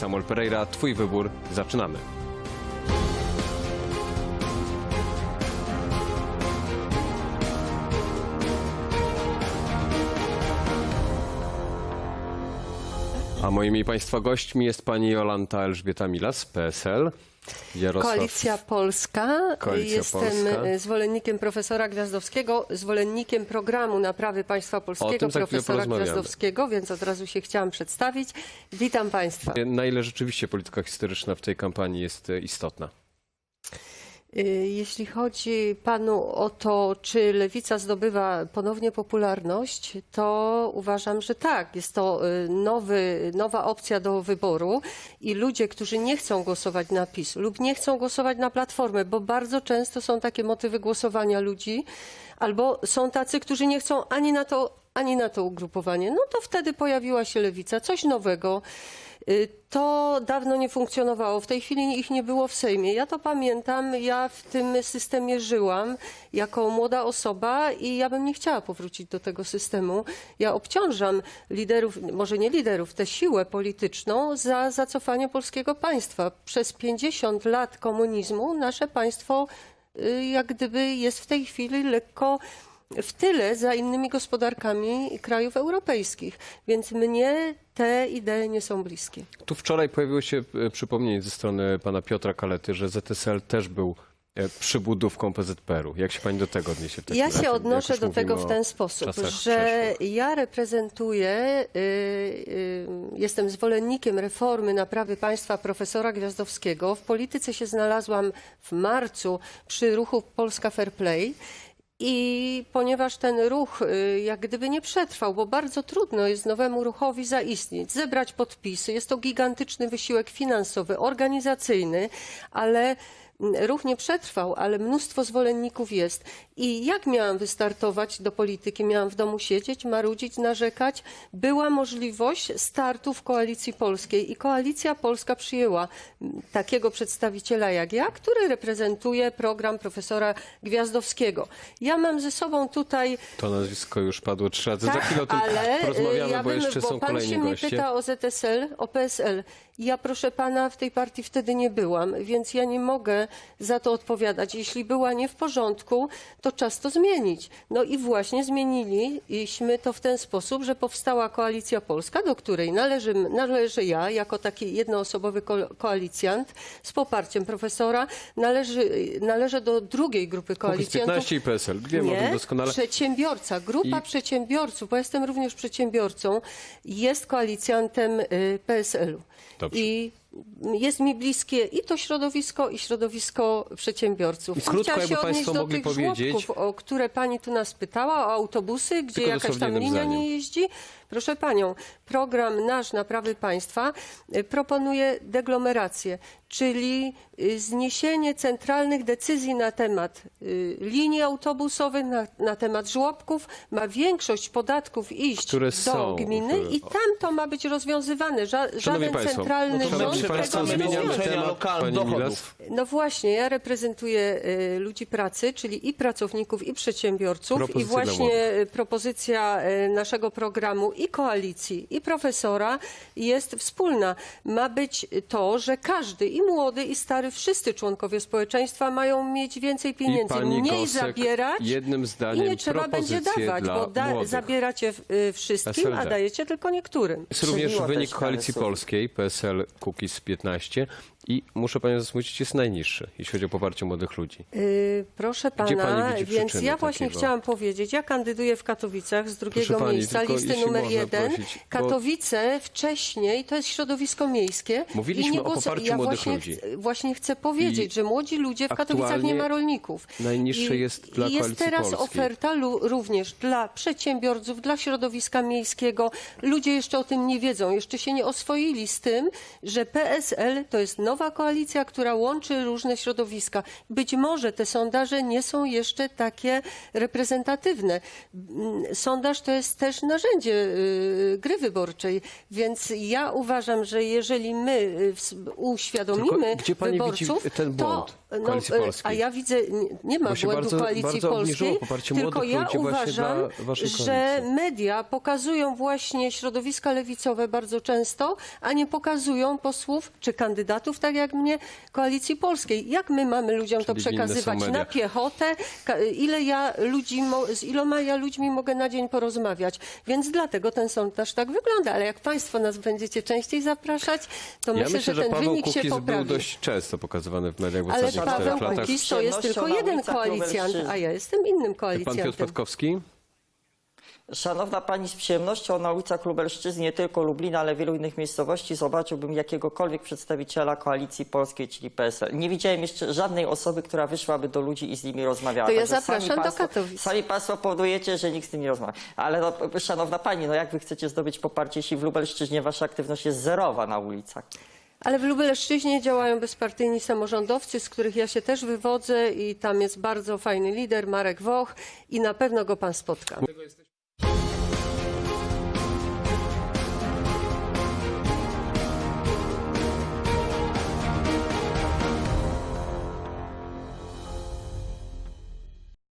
Samuel Pereira, Twój wybór. Zaczynamy. A moimi Państwa gośćmi jest pani Jolanta Elżbieta Milas, PSL. Jarosław Koalicja Polska. Koalicja Jestem Polska. zwolennikiem profesora Gwiazdowskiego, zwolennikiem programu naprawy państwa polskiego profesora. Gwiazdowskiego, więc od razu się chciałam przedstawić. Witam Państwa. Na ile rzeczywiście polityka historyczna w tej kampanii jest e, istotna? Y, Jeśli chodzi panu o to, czy lewica zdobywa ponownie popularność, to uważam, że tak. Jest to y, nowy, nowa opcja do wyboru i ludzie, którzy nie chcą głosować na PiS lub nie chcą głosować na Platformę, bo bardzo często są takie motywy głosowania ludzi, albo są tacy, którzy nie chcą ani na to, ani na to ugrupowanie, no to wtedy pojawiła się lewica, coś nowego. Y, To dawno nie funkcjonowało. W tej chwili ich nie było w Sejmie. Ja to pamiętam. Ja w tym systemie żyłam jako młoda osoba i ja bym nie chciała powrócić do tego systemu. Ja obciążam liderów, może nie liderów, tę siłę polityczną za zacofanie polskiego państwa. Przez 50 lat komunizmu nasze państwo y, jak gdyby jest w tej chwili lekko w tyle za innymi gospodarkami krajów europejskich. Więc mnie te idee nie są bliskie. Tu wczoraj pojawiło się e, przypomnienie ze strony pana Piotra Kalety, że ZSL też był e, przybudówką PZPR-u. Jak się pani do tego odniesie w Ja razie? się odnoszę do tego w ten sposób, że przeszłych. ja reprezentuję, y, y, jestem zwolennikiem reformy naprawy państwa profesora Gwiazdowskiego. W polityce się znalazłam w marcu przy ruchu Polska Fair Play. I ponieważ ten ruch y, jak gdyby nie przetrwał, bo bardzo trudno jest nowemu ruchowi zaistnieć, zebrać podpisy, jest to gigantyczny wysiłek finansowy, organizacyjny, ale ruch nie przetrwał, ale mnóstwo zwolenników jest. I jak miałam wystartować do polityki? Miałam w domu siedzieć, marudzić, narzekać. Była możliwość startu w Koalicji Polskiej i Koalicja Polska przyjęła takiego przedstawiciela jak ja, który reprezentuje program profesora Gwiazdowskiego. Ja mam ze sobą tutaj To nazwisko już padło trzy razy. Za tak, chwilę o tym ale y, porozmawiamy, ja bo bym, jeszcze bo są pan kolejni się mnie goście. pyta o ZSL, o PSL. Ja proszę pana w tej partii wtedy nie byłam, więc ja nie mogę za to odpowiadać. Jeśli była nie w porządku, to czas to zmienić. No i właśnie zmieniliśmy to w ten sposób, że powstała Koalicja Polska, do której należy, należy ja, jako taki jednoosobowy ko- koalicjant z poparciem profesora. Należy, należę do drugiej grupy Kukiz koalicjantów. 15 i PSL. Wiem o tym Nie, doskonale. przedsiębiorca, grupa I- przedsiębiorców, bo jestem również przedsiębiorcą, jest koalicjantem y, PSL-u. I jest mi bliskie i to środowisko, i środowisko przedsiębiorców. I krótko, Chciała się odnieść państwo do tych powiedzieć- żłobków, o które pani tu nas pytała, o autobusy, gdzie Tylko jakaś tam linia zdaniem. nie jeździ. Proszę panią, program nasz Naprawy Państwa y, proponuje deglomerację, czyli y, zniesienie centralnych decyzji na temat y, linii autobusowych, na, na temat żłobków. Ma większość podatków iść Które do są gminy w- i tam to ma być rozwiązywane. Ża żaden Państwo, centralny no to rząd przepraszamy, tego nie zmieniamy rozwiąże. temat. lokalnych Pani dochodów. Milas? No właśnie, ja reprezentuję y, ludzi pracy, czyli i pracowników, i przedsiębiorców. Propozycje I dla właśnie y, propozycja y, naszego programu i koalicji, i profesora jest wspólna. Ma być to, że każdy, i młody, i stary, wszyscy członkowie społeczeństwa mają mieć więcej I pieniędzy, pani mniej Gosek zabierać. jednym I zdaniem nie trzeba będzie dawać, bo da, zabieracie y, wszystkim, SLD. a dajecie tylko niektórym. Jest również wynik Koalicji Polskiej, PSL Kukiz 15 i muszę panią zasmucić, jest najniższy, jeśli chodzi o poparcie młodych ludzi. Yy, proszę Gdzie pani pana, widzi więc przyczyny ja właśnie takiego? chciałam powiedzieć, ja kandyduję w Katowicach z drugiego pani, miejsca tylko listy jeśli numer można jeden. prosić, bo- Katowice wcześniej to jest środowisko miejskie. Mówiliśmy o głos- poparciu ja młodych właśnie ludzi. Chcę, właśnie chcę powiedzieć, I że młodzi ludzie w Katowicach nie aktualnie ma rolników. najniższe I, jest dla i jest Koalicji teraz Polskiej. oferta lu, również dla przedsiębiorców, dla środowiska miejskiego. Ludzie jeszcze o tym nie wiedzą, jeszcze się nie oswoili z tym, że PSL to jest nowa koalicja, która łączy różne środowiska. Być może te sondaże nie są jeszcze takie reprezentatywne. Sondaż to jest też narzędzie y, gry wyborczej, więc ja uważam, że jeżeli my y, uświadomimy Tylko gdzie pani widzi wyborców, ten błąd to, Koalicji y, Polskiej? a ja widzę, nie, nie ma błędu bardzo- koalicji bardzo polskiej, tylko ja uważam, że media pokazują właśnie środowiska lewicowe bardzo często, a nie pokazują posłów czy kandydatów, tak jak mnie, Koalicji Polskiej. Jak my mamy ludziom to Czyli są przekazywać? Na piechotę? Ile ja ludzi, z iloma ja ludźmi mogę na dzień porozmawiać? Więc dlatego ten sondaż tak wygląda. Ale jak państwo nas będziecie częściej zapraszać, to Ja myślę, myślę, że że ten Paweł wynik się Kukiz był poprawi. dość często pokazywany w mediach w Ale Paweł. Kukiz to jest tylko jeden koalicjant, a ja jestem innym Pan Piotr koalicjantem. Patkowski? Szanowna Pani, z przyjemnością na ulicach Lubelszczyzny, nie tylko Lublina, ale wielu innych miejscowości zobaczyłbym jakiegokolwiek przedstawiciela Koalicji Polskiej, czyli PSL. Nie widziałem jeszcze żadnej osoby, która wyszłaby do ludzi i z nimi rozmawiała. To ja Także zapraszam do państwo, Katowic. Sami Państwo powodujecie, że nikt z tym nie rozmawia. Ale no, Szanowna Pani, no jak Wy chcecie zdobyć poparcie, jeśli w Lubelszczyźnie Wasza aktywność jest zerowa na ulicach? Ale w Lubelszczyźnie działają bezpartyjni samorządowcy, z których ja się też wywodzę i tam jest bardzo fajny lider, Marek Woch i na pewno go pan spotka.